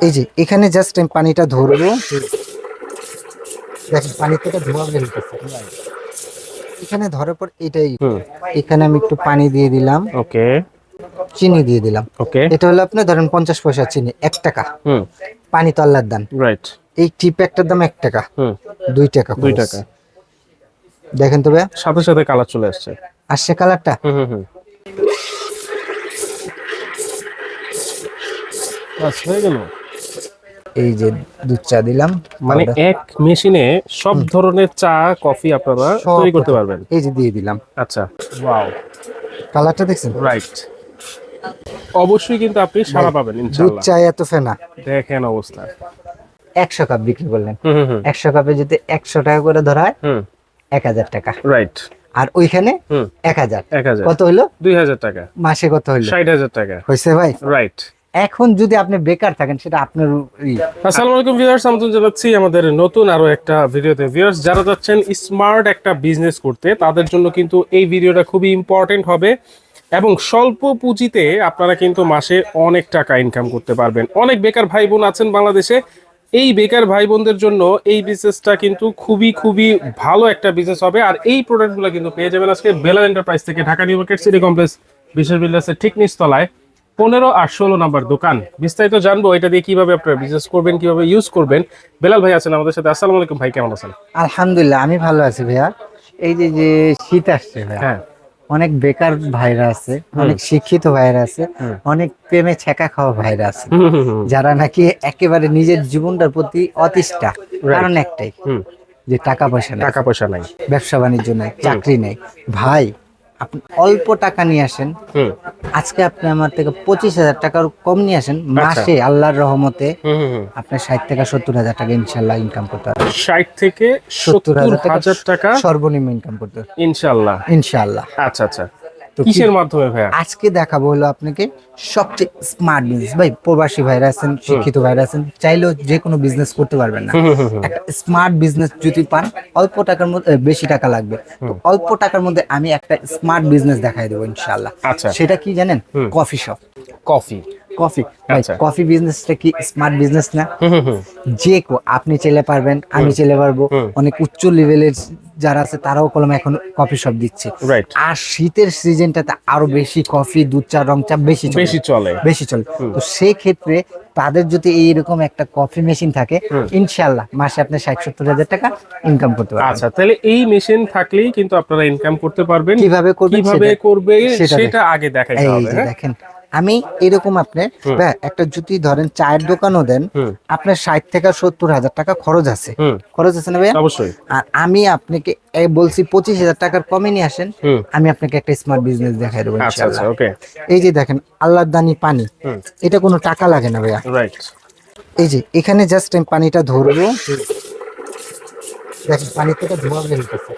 এই যে এখানে জাস্ট আমি পানিটা ধরবো। দেখেন পানি থেকে ধোয়া বেরোতেছে এখানে ধরার পর এটাই। এখানে আমি একটু পানি দিয়ে দিলাম। ওকে। চিনি দিয়ে দিলাম। ওকে। এটা হলো আপনার ধরেন পঞ্চাশ পয়সা চিনি এক টাকা। হুম। পানি তো আল্লাহর দান। রাইট এই টি প্যাকটার দাম এক টাকা। হুম। দুই টাকা দুই টাকা। দেখেন তো ভাইয়া সাথে সাথে কালার চলে আসছে। আসছে কালারটা হুম হুম হয়ে গেল? এই যে দুধ চা দিলাম মানে এক মেশিনে সব ধরনের চা কফি আপনারা তৈরি করতে পারবেন। এই যে দিয়ে দিলাম। আচ্ছা। ওয়াও কালারটা দেখছেন? রাইট অবশ্যই কিন্তু আপনি সারা পাবেন ইনশাআল্লাহ। দুধ চা এত ফেনা। দেখেন অবস্থা। একশো কাপ বিক্রি করলেন। একশো কাপে যদি একশো টাকা করে ধরা হুম। এক হাজার টাকা। রাইট আর ওইখানে এক হাজার। কত হইল? দুই হাজার টাকা। মাসে কত হইল? ষাট হাজার টাকা। হয়েছে ভাই? রাইট এখন যদি আপনি বেকার থাকেন, সেটা আপনার। আসসালামু আলাইকুম ভিউয়ার্স আমন্ত্রণ জানাচ্ছি আমাদের নতুন আরও একটা ভিডিওতে। ভিউয়ার্স যারা যাচ্ছেন স্মার্ট একটা বিজনেস করতে, তাদের জন্য কিন্তু এই ভিডিওটা খুবই ইম্পর্টেন্ট হবে। এবং স্বল্প পুঁজিতে আপনারা কিন্তু মাসে অনেক টাকা ইনকাম করতে পারবেন। অনেক বেকার ভাই বোন আছেন বাংলাদেশে। এই বেকার ভাই বোনদের জন্য এই বিজনেসটা কিন্তু খুবই খুবই ভালো একটা বিজনেস হবে। আর এই প্রোডাক্টগুলো কিন্তু পেয়ে যাবেন আজকে বেলাল এন্টারপ্রাইজ থেকে, Dhaka new market city complex বিশেষ বিল্ডার্সের ঠিক নিচতলায়। পনেরো আর ষোলো নাম্বার দোকান। বিস্তারিত জানব এটা দিয়ে কীভাবে আপনারা বিজনেস করবেন কীভাবে ইউজ করবেন। বেলাল ভাই আছেন আমাদের সাথে। আসসালামু আলাইকুম ভাই কেমন আছেন? আলহামদুলিল্লাহ আমি ভালো আছি ভাইয়া। এই যে যে শীত আসছে ভাইয়া হ্যাঁ। অনেক বেকার ভাইরা আছে অনেক শিক্ষিত ভাইরা আছে অনেক প্রেমে ছেঁকা খাওয়া ভাইরা আছে যারা নাকি একেবারে নিজের জীবনটার প্রতি অতিষ্ঠা। কারণ একটাই যে টাকা পয়সা নেই টাকা পয়সা নাই। ব্যবসা বাণিজ্য নেই চাকরি নেই। ভাই আপনি অল্প টাকা নিয়ে আসেন। আজকে আপনি আমার থেকে পঁচিশ হাজার টাকার কম নিয়ে আসেন। মাসে আল্লাহর রহমতে হুম, হুম, হুম। আপনার ষাট থেকে সত্তর হাজার টাকা ইনশাল্লাহ ইনকাম করতে পারবেন ষাট থেকে সত্তর হাজার টাকা সর্বনিম্ন ইনকাম করতে পারবেন ইনশাল্লাহ। ইনশাল্লাহ। আচ্ছা আচ্ছা। কিসের মাধ্যমে ভাইয়া? আজকে দেখাবো হলো আপনাকে সবচেয়ে স্মার্ট বিজনেস ভাই প্রবাসী ভাইরা আছেন শিক্ষিত ভাইরা আছেন চাইলেও যে কোনো বিজনেস করতে পারবেন না। একটা স্মার্ট বিজনেস যদি পান অল্প টাকার মধ্যে বেশি টাকা লাগবে। তো অল্প টাকার মধ্যে আমি একটা স্মার্ট বিজনেস দেখাই দেবো ইনশাআল্লাহ। আচ্ছা। সেটা কি জানেন? Coffee shop coffee coffee. আচ্ছা। কফি বিজনেসটা কি স্মার্ট বিজনেস না? যে আপনি চলে পারবেন আমি চলে পারব। অনেক উচ্চ লেভেলের যারা আছে তারাও কলম এখন কফি শপ দিচ্ছে। আর শীতের সিজনটাতে আরও বেশি কফি দুধ চা রং চা বেশি বেশি চলে। বেশি চলে। তো সেই ক্ষেত্রে তাদের যদি এইরকম একটা কফি মেশিন থাকে ইনশাল্লাহ মাসে আপনি ষাট সত্তর হাজার টাকা ইনকাম করতে পারবেন। আচ্ছা তাহলে এই মেশিন থাকলেই কিন্তু আপনারা ইনকাম করতে পারবেন। কীভাবে করবে কীভাবে করবে সেটা আগে দেখাইতে এই হবে হ্যাঁ? দেখেন আমি এরকম আপনি একটা যদি ধরেন চায়ের দোকানও দেন আপনার ষাট থেকে সত্তর হাজার টাকা খরচ আছে। খরচ আছে না ভাইয়া? অবশ্যই। আর আমি আপনাকে বলছি পঁচিশ হাজার টাকার কমে নিয়ে আসেন আমি আপনাকে একটা স্মার্ট বিজনেস দেখাই দেবো আচ্ছা আচ্ছা এই যে দেখেন আল্লাহর দানি পানি এটা কোনো টাকা লাগে না ভাইয়া। এই যে এখানে জাস্ট আমি পানিটা ধরবো। দেখেন পানি থেকে ধোয়া বেরোতেছে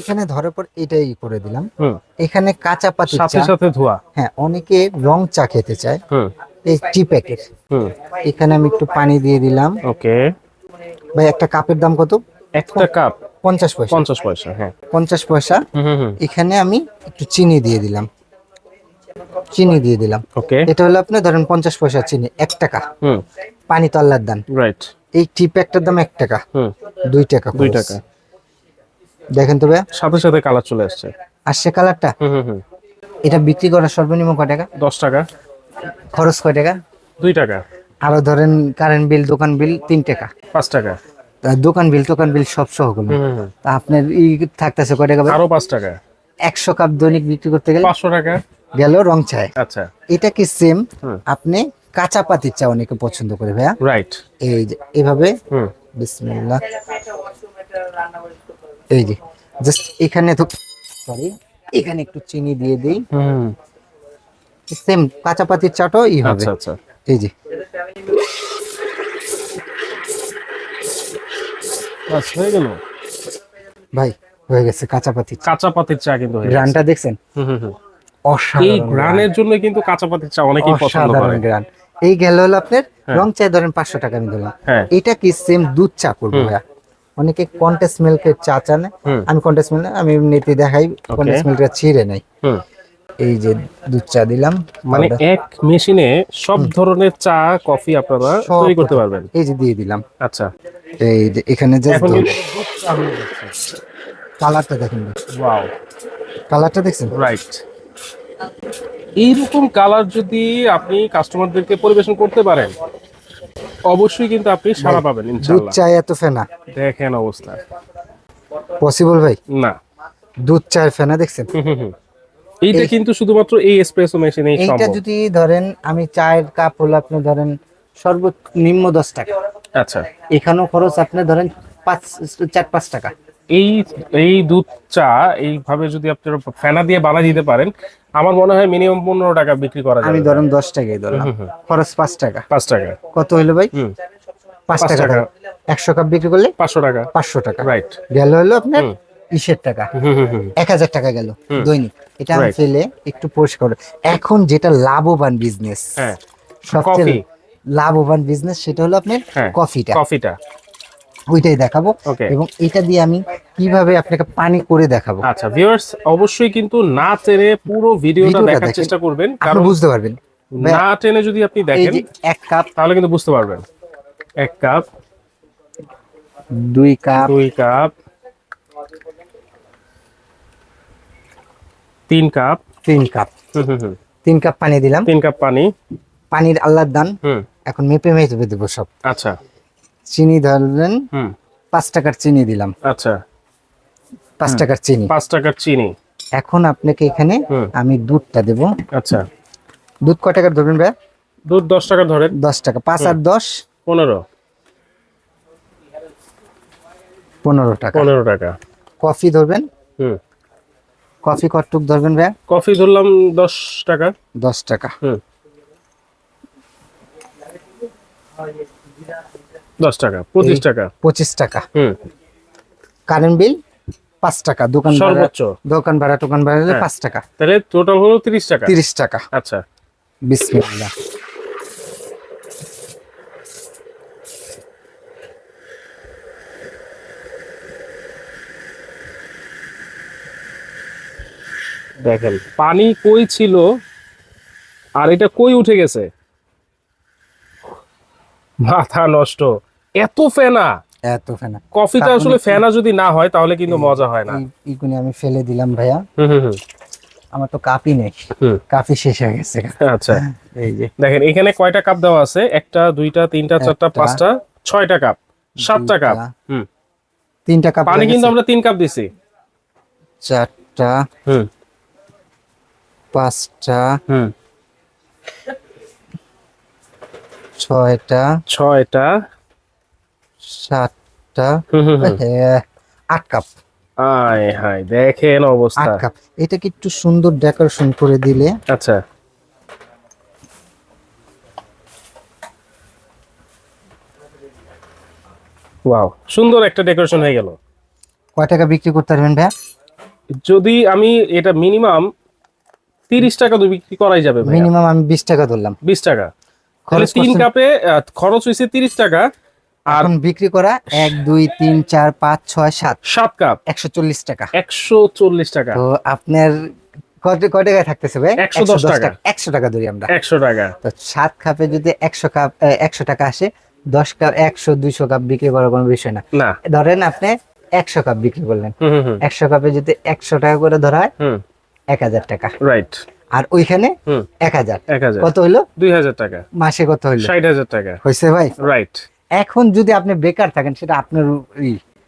এখানে ধরার পর এটাই করে দিলাম। এখানে কাঁচা পাতি সাথে সাথে ধোয়া। হ্যাঁ অনেকে রং চা খেতে চায়। এই টি প্যাকেট। এখানে আমি একটু পানি দিয়ে দিলাম। ওকে। ভাই একটা কাপের দাম কত? একটা কাপ। পঞ্চাশ পয়সা। পঞ্চাশ পয়সা হ্যাঁ। পঞ্চাশ পয়সা। এখানে আমি একটু চিনি দিয়ে দিলাম। চিনি দিয়ে দিলাম। ওকে। এটা হলো আপনি ধরেন পঞ্চাশ পয়সা চিনি এক টাকা। পানি তো আল্লাহর দান। রাইট এই টি প্যাকটার দাম এক টাকা। দুই টাকা দুই টাকা। দেখেন তো ভাইয়া। সাথে সাথে কালার চলে আসছে। আসছে কালারটা? হুম হুম এটা বিক্রি করার সর্বনিম্ন কয় টাকা? দশ টাকা। খরচ কয় টাকা? দুই টাকা। আরও ধরেন কারেন্ট বিল দোকান বিল তিন টাকা। পাঁচ টাকা। তা দোকান বিল টোকান বিল সব সহ হুম। তা আপনার ই থাকতেছে কয় টাকা আরও পাঁচ টাকা। একশো কাপ দৈনিক বিক্রি করতে গেলে পাঁচশো টাকা। গেল রং চায় আচ্ছা। এটা কি সেম আপনি কাঁচা পাতির চা অনেকে পছন্দ করে ভাইয়া। রাইট এই এভাবে। হুম। বিসমিল্লাহ। এই যে জাস্ট এখানে তো সরি এখানে একটু চিনি দিয়ে দিই। হুম। সেম কাঁচা পাতির চাটাও ই হবে। আচ্ছা আচ্ছা। এই যে। হয়ে গেল? ভাই হয়ে গেছে কাঁচা পাতির চা। কাঁচা পাতির চা কিন্তু গ্রানটা দেখছেন? হুম হুম হুম। এই গ্রানের জন্য কিন্তু কাঁচা পাতির চা অনেকেই পছন্দ অসাধারণ করে। গ্রান। এই গেল হলো আপনার রং চায় ধরেন পাঁচশো টাকা আমি দিলাম। হ্যাঁ। এটা কি সেম দুধ চা করব ভাইয়া? অনেকে কন্টেস্ট মিল্কের চা চানে আমি কন্টেস্ট মিল্ক আমি এমনিতে দেখাই কন্টেস্ট মিল্কটা ছিঁড়ে নাই এই যে দুধ চা দিলাম মানে এক মেশিনে সব ধরনের চা কফি আপনারা তৈরি করতে পারবেন। এই যে দিয়ে দিলাম। আচ্ছা। এই যে এখানে জাস্ট দুধ। চা কালারটা দেখেন ওয়াও কালারটা দেখছেন? রাইট এইরকম কালার যদি আপনি কাস্টমারদেরকে পরিবেশন করতে পারেন অবশ্যই কিন্তু আপনি সারা পাবেন দুধ ইনশাআল্লাহ। চাই এত ফেনা। দেখেন অবস্থা। পসিবল ভাই? না। দুধ চায়ের ফেনা দেখছেন। এইটা কিন্তু শুধুমাত্র এই এসপ্রেসো মেশিনেই এইটা এটা যদি ধরেন আমি চায়ের কাপ হলো আপনি ধরেন সর্বনিম্ন দশ টাকা। আচ্ছা। এখানেও খরচ আপনি ধরেন পাঁচ চার পাঁচ টাকা। এই এই দুধ চা এইভাবে যদি আপনারা ফেনা দিয়ে বানা দিতে পারেন আমার মনে হয় মিনিমাম পনেরো টাকা বিক্রি করা আমি ধরেন দশ টাকাই ধরলাম। খরচ পাঁচ টাকা। পাঁচ টাকা। কত হইল ভাই? পাঁচ টাকা। একশো কাপ বিক্রি করলে? পাঁচশো টাকা। পাঁচশো টাকা। রাইট। গেল হলো আপনার। ইসের টাকা। এক হাজার টাকা গেল দৈনিক। এটা আমি ফেলে একটু পরিষ্কার করে- এখন যেটা লাভবান বিজনেস হ্যাঁ। সবচেয়ে লাভবান বিজনেস সেটা হলো আপনার হ্যাঁ। কফিটা। কফিটা। ওইটাই দেখাবো। এবং এটা দিয়ে আমি কীভাবে আপনাকে পানি করে দেখাবো। আচ্ছা ভিউয়ার্স অবশ্যই কিন্তু না টেনে পুরো ভিডিওটা দেখার চেষ্টা করবেন কারণ বুঝতে পারবেন। না টেনে যদি আপনি দেখেন এক কাপ তাহলে কিন্তু বুঝতে পারবেন। এক কাপ দুই কাপ দুই কাপ তিন কাপ। তিন কাপ। তিন কাপ পানি দিলাম। তিন কাপ পানি। পানির আল্লাহর দান। হুম। এখন মেপে মেপে দেবো সব। আচ্ছা। চিনি ধরলেন পাঁচ টাকার চিনি দিলাম। আচ্ছা। পাঁচ টাকার চিনি। পাঁচ টাকার চিনি। এখন আপনাকে এখানে আমি দুধটা দেবো। আচ্ছা। দুধ ক টাকার ধরবেন ভাই দুধ দশ টাকা ধরেন। দশ টাকা। পাঁচ আর দশ? পনেরো। পনেরো টাকা। পনেরো টাকা। কফি ধরবেন? হুম। কফি কটুক ধরবেন ভাই কফি ধরলাম দশ টাকা। দশ টাকা। হুম। দশ টাকা পঁচিশ টাকা। পঁচিশ টাকা। হুম। কারেন্ট বিল পাঁচ টাকা। দোকান ভাড়া সর্বোচ্চ। দোকান ভাড়া টোকান ভাড়া হ্যাঁ। পাঁচ টাকা। তাহলে টোটাল হলো তিরিশ টাকা। তিরিশ টাকা। আচ্ছা। বিসমিল্লাহ। দেখেন পানি কই ছিল আর এটা কই উঠে গেছে? মাথা নষ্ট। এত ফেনা। এত ফেনা। কফিটা আসলে ফেনা যদি না হয় তাহলে কিন্তু মজা হয় না। এইগুলি আমি ফেলে দিলাম ভাইয়া। হুম হুম হুম। আমার তো কাপই নেই। কাপই শেষ হয়ে গেছে। আচ্ছা। এই যে। দেখেন এখানে কয়টা কাপ দেওয়া আছে? একটা দুইটা তিনটা চারটা পাঁচটা ছয়টা কাপ। সাতটা কাপ। হুম। তিনটা কাপ পানি কিন্তু আমরা তিন কাপ দিছি। চারটা। হুম। পাঁচটা। হুম। ছয়টা। ছয়টা। সাতটা। আট কাপ। আয় হায় দেখেন আট অবস্থা কাপ। এটাকে একটু সুন্দর ডেকোরেশন করে দিলে। আচ্ছা। ওয়াও সুন্দর একটা ডেকোরেশন হয়ে গেল। কয় টাকা বিক্রি করতে পারবেন ভাইয়া? যদি আমি এটা মিনিমাম তিরিশ টাকা তো বিক্রি করাই যাবে মিনিমাম আমি বিশ টাকা ধরলাম। বিশ টাকা। খরচ তিন কাপে খরচ হয়েছে তিরিশ টাকা আর বিক্রি করা এক দুই তিন চার পাঁচ ছয় সাত। সাত কাপ। একশো চল্লিশ টাকা। একশো চল্লিশ টাকা। তো আপনার কয় টাকায় থাকতেছে ভাই? 110 টাকা। একশো টাকা ধরি আমরা। একশো টাকা। তো সাত কাপে যদি একশো কাপ একশো টাকা আসে দশ কাপ একশো দুইশো কাপ বিক্রি করার কোনো বিষয় না। ধরেন আপনি একশো কাপ বিক্রি করলেন। একশো কাপে যদি একশো টাকা করে ধরা হয় এক হাজার টাকা। রাইট আর ওইখানে এক হাজার। কত হলো দুই হাজার টাকা। মাসে কত হলো ষাট হাজার টাকা। হয়েছে ভাই? রাইট। এখন যদি আপনি বেকার থাকেন সেটা আপনার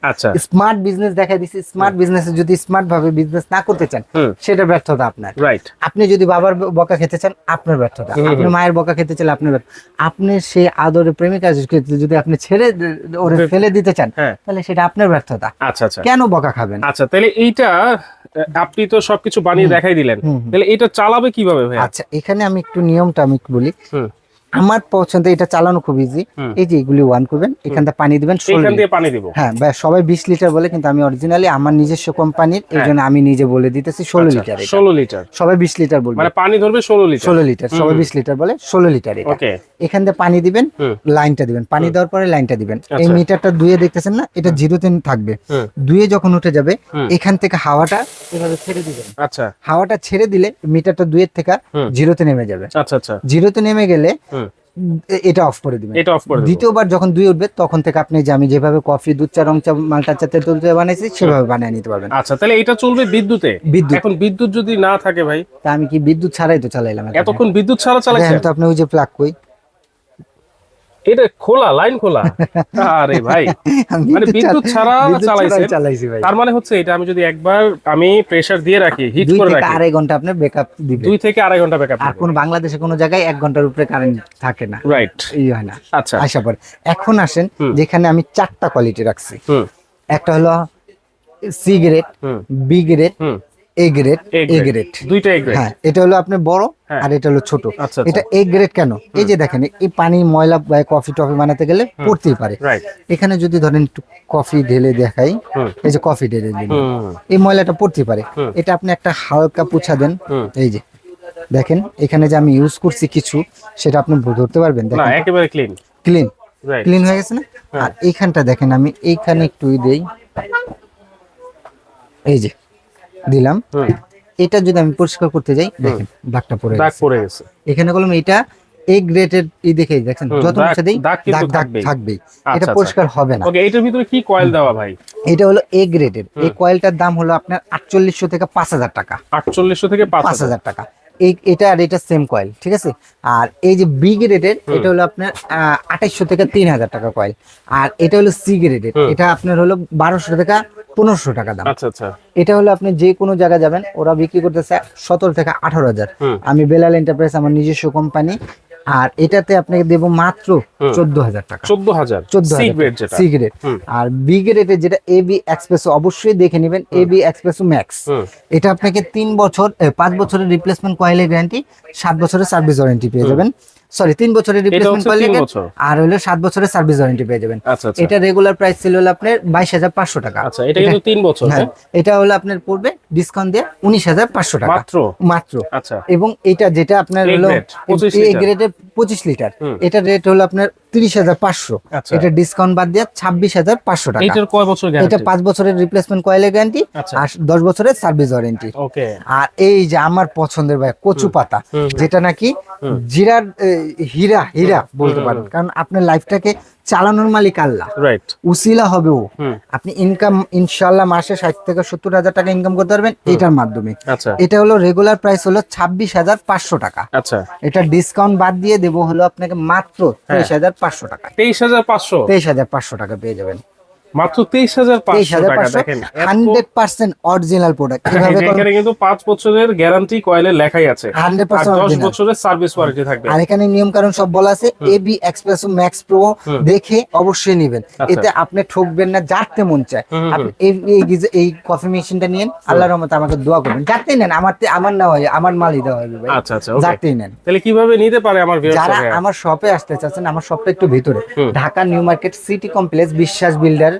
আচ্ছা। স্মার্ট বিজনেস দেখা দিচ্ছে স্মার্ট বিজনেস যদি স্মার্ট ভাবে বিজনেস না করতে চান সেটা ব্যর্থতা আপনার। রাইট আপনি যদি বাবার বকা খেতে চান আপনার ব্যর্থতা। আপনি মায়ের বকা খেতে চান আপনার আপনি সেই আদরে প্রেমিকা যদি আপনি ছেড়ে ওরে ফেলে দিতে চান হ্যাঁ। তাহলে সেটা আপনার ব্যর্থতা। আচ্ছা আচ্ছা। কেন বকা খাবেন? আচ্ছা তাহলে এইটা আপনি তো সবকিছু বানিয়ে দেখাই দিলেন। তাহলে এটা চালাবে কীভাবে ভাই আচ্ছা এখানে আমি একটু নিয়মটা আমি বলি। আমার পছন্দ এটা চালানো খুব ইজি এই যে এগুলি ওয়ান করবেন এখান থেকে পানি দিবেন হ্যাঁ সবাই বিশ লিটার বলে কিন্তু আমি অরিজিনালি আমার নিজস্ব কোম্পানির এই হ্যাঁ। জন্য আমি নিজে বলে দিতেছি ষোলো লিটার এটা। ষোলো লিটার সবাই বিশ লিটার বলবে। মানে পানি ধরবে ষোলো লিটার ষোলো লিটার সবাই বিশ লিটার বলে ষোলো লিটার এটা। ওকে এখান থেকে পানি দিবেন লাইনটা দিবেন। পানি দেওয়ার পরে লাইনটা দিবেন। এই আচ্ছা। মিটারটা দুয়ে দেখতেছেন না? এটা জিরো জিরোতে থাকবে। দুয়ে যখন উঠে যাবে এখান থেকে হাওয়াটা এভাবে ছেড়ে দিবেন। আচ্ছা। হাওয়াটা ছেড়ে দিলে মিটারটা দুয়ের থেকে। জিরোতে নেমে যাবে। আচ্ছা আচ্ছা। জিরোতে নেমে গেলে এটা অফ করে দিবেন। এটা অফ করে দ্বিতীয়বার যখন দুই উঠবে তখন থেকে আপনি যে আমি যেভাবে কফি দুধ চা রং চা মালটা চা তেল চা বানাইছি সেভাবে বানিয়ে নিতে পারবেন। আচ্ছা তাহলে এটা চলবে বিদ্যুতে? বিদ্যুৎ। এখন বিদ্যুৎ যদি না থাকে ভাই? তা আমি কি বিদ্যুৎ ছাড়াই তো চালাইলাম। এতক্ষণ বিদ্যুৎ ছাড়া চালাইছেন? দেখেন তো আপনি ওই যে প্লাগ কই এটা খোলা লাইন খোলা। আরে ভাই। মানে বিদ্যুৎ ছাড়া? চালাইছি তার মানে হচ্ছে এটা আমি যদি একবার আমি প্রেসার দিয়ে রাখি হিট করে রাখি। আড়াই ঘণ্টা আপনার ব্যাকআপ দিবে। দুই থেকে আড়াই ঘণ্টা ব্যাকআপ আর কোন বাংলাদেশে কোনো জায়গায় এক ঘণ্টার উপরে কারেন্ট থাকে না। রাইট এই হয় না। আচ্ছা। আসা পরে এখন আসেন যেখানে আমি চারটা কোয়ালিটি রাখছি। একটা হলো C grade B grade A grade A grade দুইটা grade। হ্যাঁ এটা হলো আপনার বড় হ্যাঁ। আর এটা হলো ছোট। আচ্ছা এটা এ গ্রেড কেন? এই যে দেখেন এই পানি ময়লা বা কফি টফি বানাতে গেলে পড়তেই পারে। এখানে যদি ধরেন একটু কফি ঢেলে দেখাই এই যে কফি ঢেলে দিন এই ময়লাটা পড়তে পারে। এটা আপনি একটা হালকা পুছা দেন। এই যে দেখেন এখানে যে আমি ইউজ করছি কিছু সেটা আপনি ধরতে পারবেন। না দেখেন। একেবারে ক্লিন ক্লিন ক্লিন হয়ে গেছে না? হ্যাঁ। আর এইখানটা দেখেন আমি এইখানে একটু দেই। এই যে দিলাম। এটা যদি আমি পরিষ্কার করতে যাই দেখেন দাগটা পড়ে দাগ পড়ে গেছে। এখানে বললাম এটা এ গ্রেডের ই দেখে দেখেন যত মুছে দেই দাগ দাগ থাকবেই। থাকবেই। আচ্ছা, এটা আচ্ছা। পরিষ্কার হবে না। ওকে এটার ভিতরে কি কয়েল দেওয়া ভাই? এটা হলো এ গ্রেডের। এই কয়েলটার দাম হলো আপনার আটচল্লিশশো থেকে পাঁচ হাজার টাকা। আটচল্লিশশো থেকে পাঁচ পাঁচ হাজার টাকা। এই এটা আর এটা সেম কয়েল ঠিক আছে? আর এই যে বি গ্রেডের এটা হলো আপনার আঠাইশশো থেকে তিন হাজার টাকা কয়েল আর এটা হলো সি গ্রেডের। এটা আপনার হলো বারোশো টাকা পনেরোশো টাকা দাম। আচ্ছা আচ্ছা। এটা হলো আপনি যে কোনো জায়গায় যাবেন ওরা বিক্রি করতেছে সতেরো থেকে আঠারো হাজার। আমি বেলাল এন্টারপ্রাইজ আমার নিজস্ব কোম্পানি আর এটাতে আপনাকে দেবো মাত্র। চোদ্দ হাজার টাকা। চোদ্দ হাজার? চোদ্দ সি গ্রেড যেটা। সি গ্রেড হুম। আর বি গ্রেডের যেটা এ বি এক্সপ্রেসো অবশ্যই দেখে নেবেন এ বি এক্সপ্রেসো ম্যাক্স এটা আপনাকে তিন বছর পাঁচ বছরের রিপ্লেসমেন্ট কয়েলের গ্যারান্টি সাত বছরের সার্ভিস ওয়ারেন্টি পেয়ে যাবেন। সরি তিন বছরের রিপ্লেসমেন্ট বছর। আর হলো সাত বছরের সার্ভিস ওয়ারেন্টি পেয়ে যাবেন আচ্ছা আচ্ছা এটা রেগুলার প্রাইস ছিল হলো আপনার বাইশ হাজার পাঁচশো টাকা আচ্ছা এটা কিন্তু তিন বছর হ্যাঁ হ্যাঁ? এটা হলো আপনার পড়বে ডিসকাউন্ট দিয়ে উনিশ হাজার পাঁচশো টাকা। মাত্র? মাত্র। আচ্ছা। এবং এটা যেটা আপনার হলো grade, 25 এ গ্রেডের পঁচিশ লিটার। এটা রেট হলো আপনার তিরিশ হাজার পাঁচশো। আচ্ছা। এটা ডিসকাউন্ট বাদ দিয়ে ছাব্বিশ হাজার পাঁচশো টাকা। এটার কয় বছর এটা পাঁচ বছরের রিপ্লেসমেন্ট কয়েলের গ্যারান্টি। আর দশ বছরের সার্ভিস ওয়ারেন্টি আর এই যে আমার পছন্দের ভাই কচু পাতা। যেটা নাকি জিরার হীরা হীরা বলতে পারেন। কারণ আপনার লাইফটাকে চালানোর মালিক আল্লাহ। রাইট উসিলা হবে ও। আপনি ইনকাম ইনশাল্লাহ মাসে ষাট থেকে সত্তর হাজার টাকা ইনকাম করতে পারবেন এটার মাধ্যমে। আচ্ছা। এটা হলো রেগুলার প্রাইস হলো ছাব্বিশ হাজার পাঁচশো টাকা। আচ্ছা। এটা ডিসকাউন্ট বাদ দিয়ে দেবো হলো আপনাকে মাত্র হ্যাঁ। তেইশ হাজার পাঁচশো টাকা তেইশ হাজার পাঁচশো? তেইশ হাজার পাঁচশো টাকা পেয়ে যাবেন। মাত্র তেইশ হাজার তেইশ পাঁচশো হাজার টাকা দেখেন। এত- হান্ড্রেড পার্সেন্ট অরিজিনাল প্রোডাক্ট এই এখানে কিন্তু পাঁচ বছরের গ্যারান্টি কয়েলে লেখাই আছে। হান্ড্রেড আর পার্সেন্ট দশ বছরের সার্ভিস ওয়ারেন্টি থাকবে। আর এখানে নিয়ম কারণ সব বলা আছে এ এক্সপ্রেস ম্যাক্স প্রো দেখে অবশ্যই নেবেন। আচ্ছা। এতে আপনি ঠকবেন না যাতে মন চায়। হুম, হুম, আপনি এই এই কফি মেশিনটা নিয়েন আল্লাহর রহমতে আমাকে দোয়া করবেন। যাতেই নেন আমার আমার না হয় আমার মালই দেওয়া হবে আচ্ছা আচ্ছা নেন। তাহলে কীভাবে নিতে পারে আমার যারা আমার শপে আসতে চাচ্ছেন আমার শপটা একটু ভিতরে। Dhaka new market city complex Biswas builder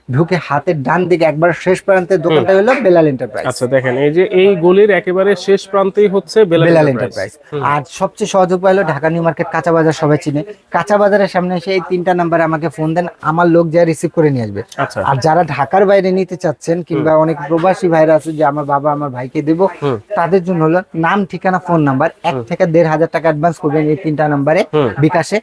ঢুকে হাতের ডান দিকে একবার শেষ প্রান্তে দোকানটা হলো বেলাল এন্টারপ্রাইজ আচ্ছা দেখেন এই যে এই গলির একেবারে শেষ প্রান্তেই হচ্ছে বেলাল এন্টারপ্রাইজ আর সবচেয়ে সহযোগ পাইলো ঢাকা নিউ মার্কেট কাঁচা বাজার সবাই চিনে। কাঁচা বাজারের সামনে এসে এই তিনটা নাম্বারে আমাকে ফোন দেন আমার লোক যা রিসিভ করে নিয়ে আসবে। আচ্ছা। আর যারা ঢাকার বাইরে নিতে চাচ্ছেন কিংবা অনেক প্রবাসী ভাইরা আছে যে আমার বাবা আমার ভাইকে দেবো। তাদের জন্য হলো নাম ঠিকানা ফোন নাম্বার এক থেকে দেড় হাজার টাকা অ্যাডভান্স করবেন এই তিনটা নাম্বারে বিকাশে।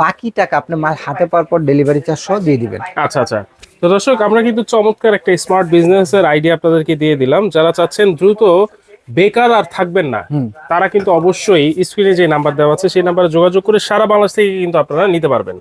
বাকি টাকা আপনি মাল হাতে পাওয়ার পর ডেলিভারি চার্জ সহ দিয়ে দিবেন। আচ্ছা আচ্ছা। তো দর্শক আমরা কিন্তু চমৎকার একটা স্মার্ট বিজনেসের আইডিয়া আপনাদেরকে দিয়ে দিলাম। যারা চাচ্ছেন দ্রুত বেকার আর থাকবেন না তারা কিন্তু অবশ্যই স্ক্রিনে যে নাম্বার দেওয়া আছে সেই নাম্বারে যোগাযোগ করে সারা বাংলাদেশ থেকে কিন্তু আপনারা নিতে পারবেন।